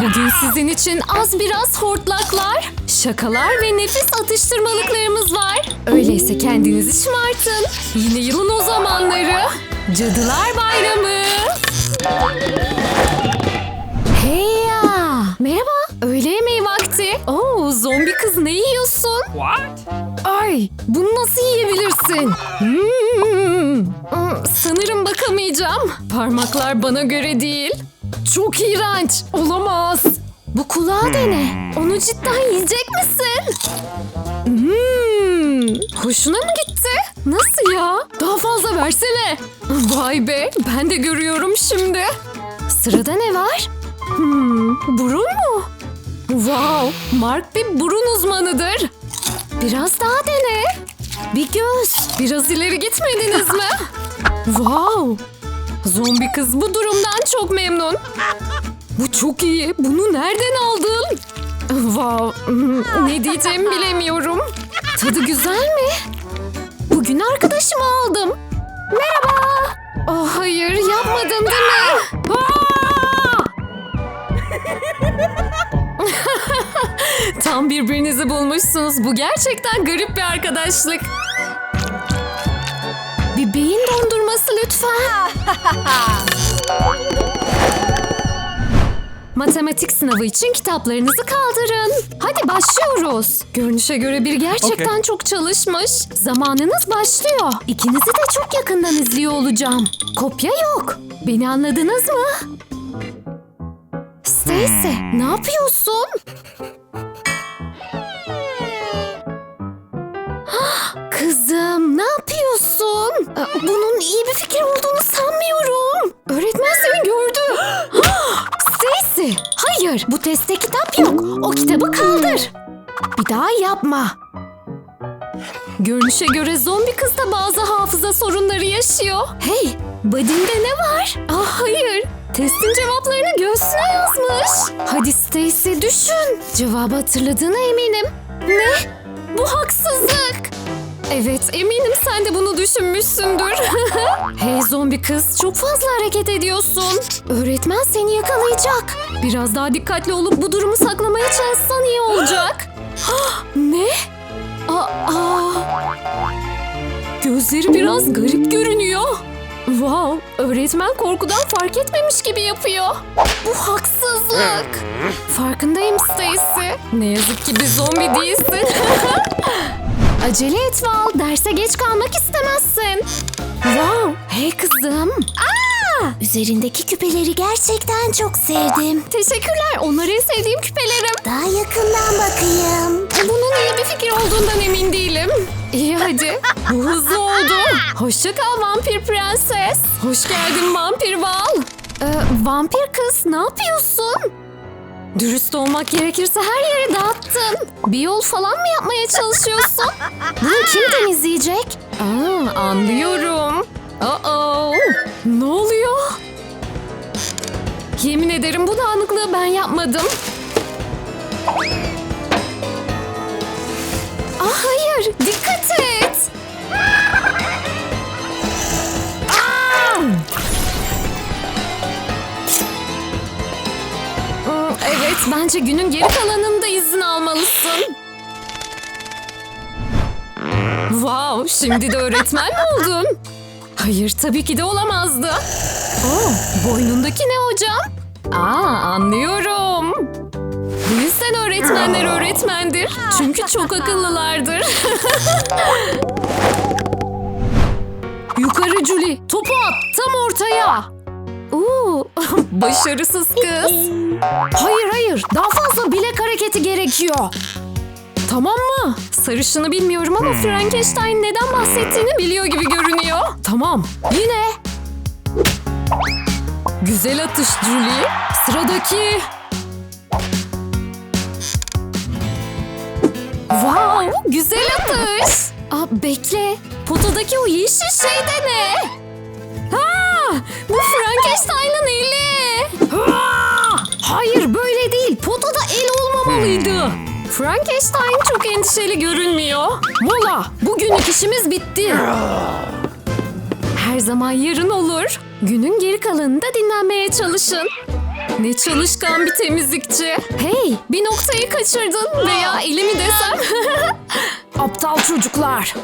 Bugün sizin için az biraz hortlaklar, şakalar ve nefis atıştırmalıklarımız var. Öyleyse kendinizi şımartın. Yine yılın o zamanları. Cadılar Bayramı. Hey ya! Merhaba. Öğle yemeği vakti. Oo, zombi kız ne yiyorsun? What? Ay, bunu nasıl yiyebilirsin? Hmm, sanırım bakamayacağım. Parmaklar bana göre değil. Çok iğrenç. Olamaz. Bu kulağı dene. Onu cidden yiyecek misin? Hmm, hoşuna mı gitti? Nasıl ya? Daha fazla versene. Vay be, ben de görüyorum şimdi. Sırada ne var? Hmm, burun mu? Wow, Mark bir burun uzmanıdır. Biraz daha dene. Bir göz. Biraz ileri gitmediniz mi? wow. Zombi kız bu durumdan çok memnun. Bu çok iyi. Bunu nereden aldın? Wow. hmm, Ne diyeceğimi bilemiyorum. Tadı güzel mi? Bugün arkadaşımı aldım. Merhaba. Oh hayır yapmadın değil mi? Aa! Tam birbirinizi bulmuşsunuz. Bu gerçekten garip bir arkadaşlık. Bir beyin dondurması lütfen. Matematik sınavı için kitaplarınızı kaldırın. Hadi başlıyoruz. Görünüşe göre bir gerçekten Okey. çok çalışmış. Zamanınız başlıyor. İkinizi de çok yakından izliyor olacağım. Kopya yok. Beni anladınız mı? Stacy, ne yapıyorsun? Kızım ne yapıyorsun? Görünüşe göre zombi kız da bazı hafıza sorunları yaşıyor. Hey, badinde ne var? Ah hayır, testin cevaplarını göğsüne yazmış. Hadi Stacy düşün. Cevabı hatırladığına eminim. Ne? Bu haksızlık. Evet, eminim sen de bunu düşünmüşsündür. hey zombi kız, çok fazla hareket ediyorsun. Öğretmen seni yakalayacak. Biraz daha dikkatli olup bu durumu saklamaya çalışsan iyi olacak. ne? Aa, gözleri biraz garip görünüyor. Wow, öğretmen korkudan fark etmemiş gibi yapıyor. Bu haksızlık. Farkındayım Stacy. Ne yazık ki bir zombi değilsin. Acele et Val, derse geç kalmak istemezsin. Wow, hey kızım. Aa, üzerindeki küpeleri gerçekten çok sevdim. Teşekkürler, onlar en sevdiğim küpelerim. Daha yakından bakayım. Bunun iyi bir fikir olduğundan emin değilim. İyi hadi. Bu hızlı oldu. Hoşça kal vampir prenses. Hoş geldin vampir Val. Ee, vampir kız ne yapıyorsun? Dürüst olmak gerekirse her yeri dağıttın. Bir yol falan mı yapmaya çalışıyorsun? Bunu kim temizleyecek? Aa, anlıyorum. Uh-oh. Ne oluyor? Yemin ederim bu dağınıklığı ben yapmadım. Ah hayır, dikkat et. Aa! Hmm, Evet, bence günün geri kalanında izin almalısın. Wow, şimdi de öğretmen mi oldun? Hayır, tabii ki de olamazdı. Oh, boynundaki ne hocam? Aa, anlıyorum. Bu yüzden öğretmenler öğretmendir. Çünkü çok akıllılardır. Yukarı Julie, topu at tam ortaya. Oo, başarısız kız. Hayır hayır, daha fazla bilek hareketi gerekiyor. Tamam mı? Sarışını bilmiyorum ama Frankenstein neden bahsettiğini biliyor gibi görünüyor. Tamam, yine. Güzel atış Julie. Sıradaki. Wow, güzel atış. Aa, bekle, potadaki o yeşil şey de ne? Ha, bu Frankenstein'ın eli. Ha, hayır böyle değil, potada el olmamalıydı. Frankenstein çok endişeli görünmüyor. Mola, bugünlük işimiz bitti. Her zaman yarın olur. Günün geri kalanında dinlenmeye çalışın. Ne çalışkan bir temizlikçi. Hey bir noktayı kaçırdın veya elimi desem. Aptal çocuklar.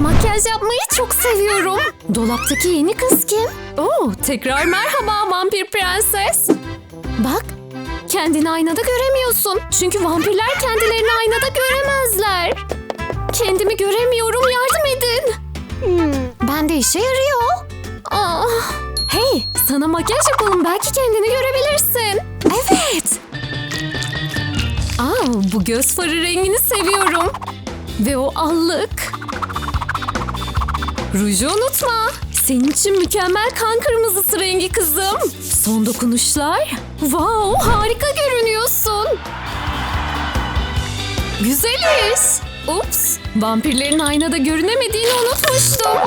Makyaj yapmayı çok seviyorum. Dolaptaki yeni kız kim? Oo, tekrar merhaba vampir prenses. Bak, kendini aynada göremiyorsun. Çünkü vampirler kendilerini aynada göremezler. Kendimi göremiyorum, yardım edin. Ben de işe yarıyor. Aa, hey, sana makyaj yapalım. Belki kendini görebilirsin. Evet. Aa, bu göz farı rengini seviyorum. Ve o allık. Ruju unutma. Senin için mükemmel kan kırmızısı rengi kızım. Son dokunuşlar. Wow, harika görünüyorsun. Güzel iş. Ups, vampirlerin aynada görünemediğini unutmuştum.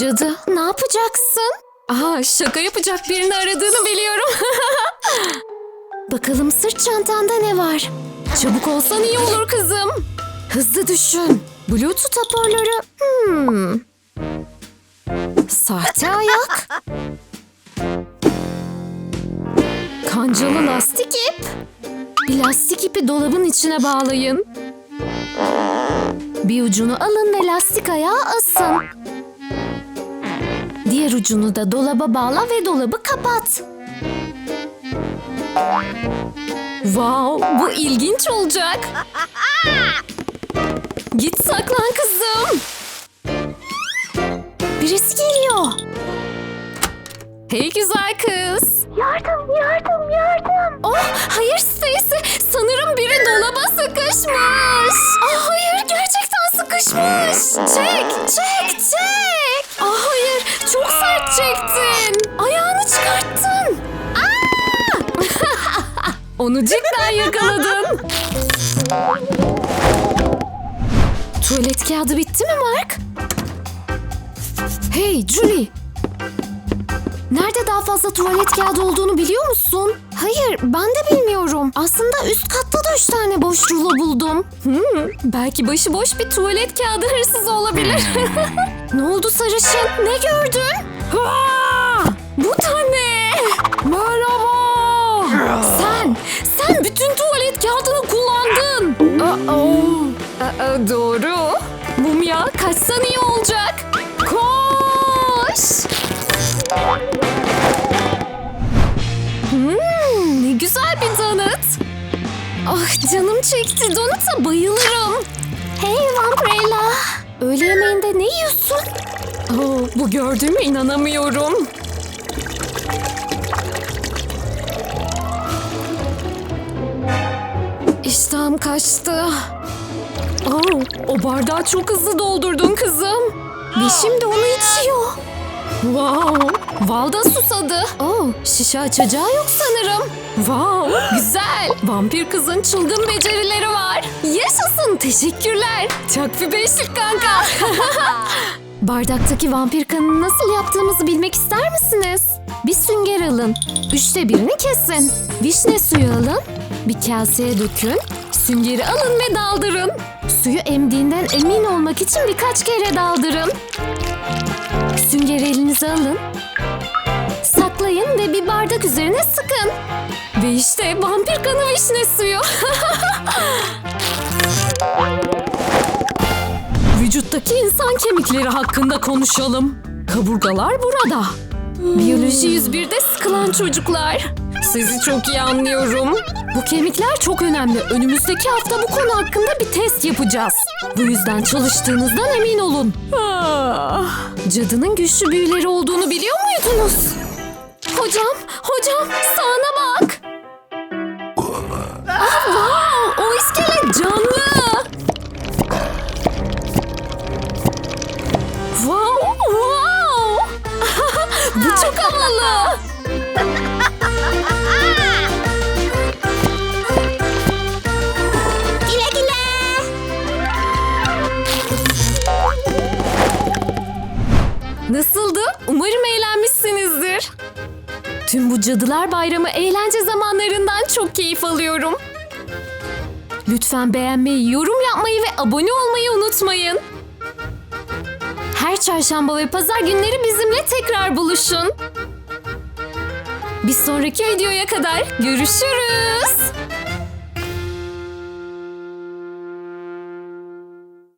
Cadı, ne yapacaksın? Aa, şaka yapacak birini aradığını biliyorum. Bakalım sırt çantanda ne var? Çabuk olsan iyi olur kızım. Hızlı düşün. Bluetooth hoparlörü. Hmm. Sahte ayak. Kancalı lastik ip. Bir lastik ipi dolabın içine bağlayın. Bir ucunu alın ve lastik ayağa asın. Diğer ucunu da dolaba bağla ve dolabı kapat. Wow, bu ilginç olacak. Git saklan kızım. Birisi geliyor. Hey güzel kız. Yardım, yardım, yardım. Oh hayır Stacy. Sanırım biri dolaba sıkışmış. Ah hayır gerçekten sıkışmış. Çek çek çek. Ah hayır çok sert çektin. Ayağını çıkarttın. Aa! Onu cidden yakaladın. Tuvalet kağıdı bitti mi Mark? Hey Julie. Nerede daha fazla tuvalet kağıdı olduğunu biliyor musun? Hayır, ben de bilmiyorum. Aslında üst katta da üç tane boş rulo buldum. Hmm, belki başıboş bir tuvalet kağıdı hırsızı olabilir. ne oldu sarışın? Ne gördün? Aa, bu da ne? Merhaba. Sen, sen bütün tuvalet kağıdını kullandın. Aa, Aa, doğru. Kaçsan iyi olacak. Koş. Hmm, ne güzel bir donut. Ah canım çekti. Donut'a bayılırım. Hey Vampirella. Öğle yemeğinde ne yiyorsun? Oh, bu gördüğüme inanamıyorum. İştahım kaçtı. Oh, o bardağı çok hızlı doldurdun kızım. Ve şimdi onu içiyor. Wow, Valda susadı. Oh, şişe açacağı yok sanırım. Wow, güzel. Vampir kızın çılgın becerileri var. Yaşasın, teşekkürler. Çok bir beşlik kanka. Bardaktaki vampir kanını nasıl yaptığımızı bilmek ister misiniz? Bir sünger alın. Üçte birini kesin. Vişne suyu alın. Bir kaseye dökün. Süngeri alın ve daldırın. Suyu emdiğinden emin olmak için birkaç kere daldırın. Süngeri elinize alın. Saklayın ve bir bardak üzerine sıkın. Ve işte vampir kanı vişne suyu. Vücuttaki insan kemikleri hakkında konuşalım. Kaburgalar burada. Biyoloji 101'de sıkılan çocuklar. Sizi çok iyi anlıyorum. Bu kemikler çok önemli. Önümüzdeki hafta bu konu hakkında bir test yapacağız. Bu yüzden çalıştığınızdan emin olun. Ah, cadının güçlü büyüleri olduğunu biliyor muydunuz? Hocam, hocam sağına bak. Ah, wow, o iskelet canlı. Wow, wow. Bu çok havalı. Cadılar Bayramı eğlence zamanlarından çok keyif alıyorum. Lütfen beğenmeyi, yorum yapmayı ve abone olmayı unutmayın. Her çarşamba ve pazar günleri bizimle tekrar buluşun. Bir sonraki videoya kadar görüşürüz.